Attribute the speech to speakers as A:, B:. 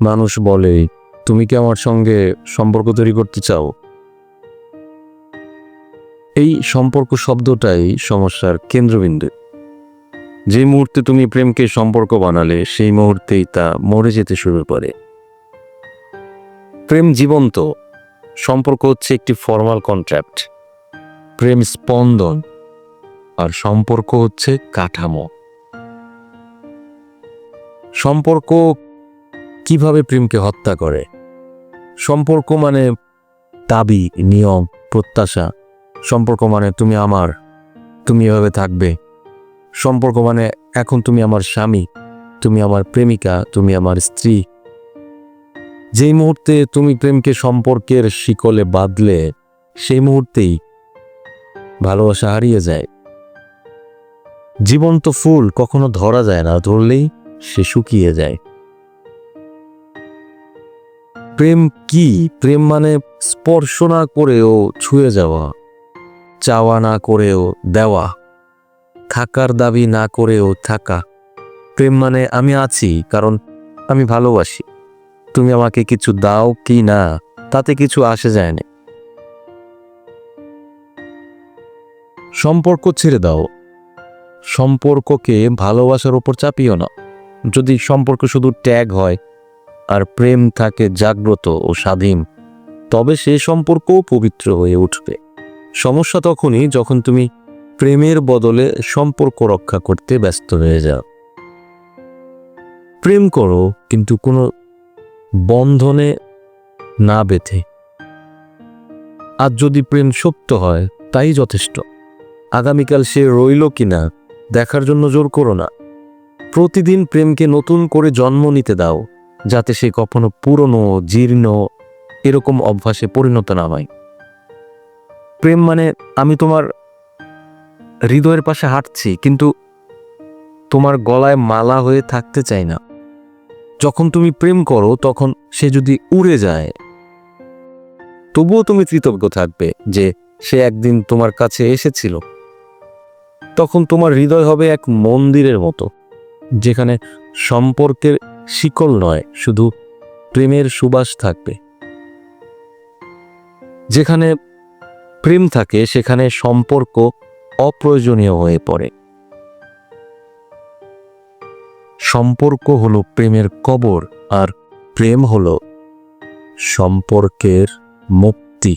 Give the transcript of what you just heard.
A: মানুষ বলে, তুমি কি আমার সঙ্গে সম্পর্ক তৈরি করতে চাও? এই সম্পর্ক শব্দটাই সমস্যার কেন্দ্রবিন্দু। যে মুহূর্তে তুমি প্রেমকে সম্পর্ক বানালে, সেই মুহূর্তেই তা মরে যেতে শুরু করে। প্রেম জীবন্ত। সম্পর্ক হচ্ছে একটি ফর্মাল কন্ট্রাক্ট। প্রেম স্পন্দন। আর সম্পর্ক হচ্ছে কাঠামো। সম্পর্ক কীভাবে প্রেমকে হত্যা করে? সম্পর্ক মানে দাবি, নিয়ম, প্রত্যাশা। সম্পর্ক মানে তুমি আমার, তুমি এভাবে থাকবে। সম্পর্ক মানে এখন তুমি আমার স্বামী, তুমি আমার প্রেমিকা, তুমি আমার স্ত্রী। যেই মুহূর্তে তুমি প্রেমকে সম্পর্কের শিকলে বাঁধলে, সেই মুহূর্তেই ভালোবাসা হারিয়ে যায়। জীবন্ত ফুল কখনো ধরা যায় না, ধরলেই সে শুকিয়ে যায়। প্রেম কি? প্রেম মানে স্পর্শ না করেও ছুঁয়ে যাওয়া, চাওয়া না করেও দেওয়া, থাকার দাবি না করেও থাকা। প্রেম মানে আমি আছি, কারণ আমি ভালোবাসি। তুমি আমাকে কিছু দাও কি না, তাতে কিছু আসে যায় না। সম্পর্ক ছেড়ে দাও। সম্পর্ককে ভালোবাসার ওপর চাপিও না। যদি সম্পর্ক শুধু ট্যাগ হয় আর প্রেম থাকে জাগ্রত ও স্বাধীন, তবে সে সম্পর্কও পবিত্র হয়ে উঠবে। সমস্যা তখনই যখন তুমি প্রেমের বদলে সম্পর্ক রক্ষা করতে ব্যস্ত হয়ে যাও। প্রেম করো, কিন্তু কোনো বন্ধনে না বেঁধে। আর যদি প্রেম সত্য হয়, তাই যথেষ্ট। আগামীকাল সে রইল কিনা, দেখার জন্য জোর করো না। প্রতিদিন প্রেমকে নতুন করে জন্ম নিতে দাও। যাতে সে কখনো পুরনো, জীর্ণ, এরকম অভ্যাসে পরিণত না হয়। প্রেম মানে আমি তোমার হৃদয়ের পাশে হাঁটছি, কিন্তু তোমার গলায় মালা হয়ে থাকতে চাই না। যখন তুমি প্রেম করো, তখন সে যদি উড়ে যায়, তবুও তুমি কৃতজ্ঞ থাকবে যে সে একদিন তোমার কাছে এসেছিল। তখন তোমার হৃদয় হবে এক মন্দিরের মতো, যেখানে সম্পর্কের শিকল নয়, শুধু প্রেমের সুবাস থাকবে। যেখানে প্রেম থাকে, সেখানে সম্পর্ক অপ্রয়োজনীয় হয়ে পড়ে। সম্পর্ক হলো প্রেমের কবর, আর প্রেম হলো সম্পর্কের মুক্তি।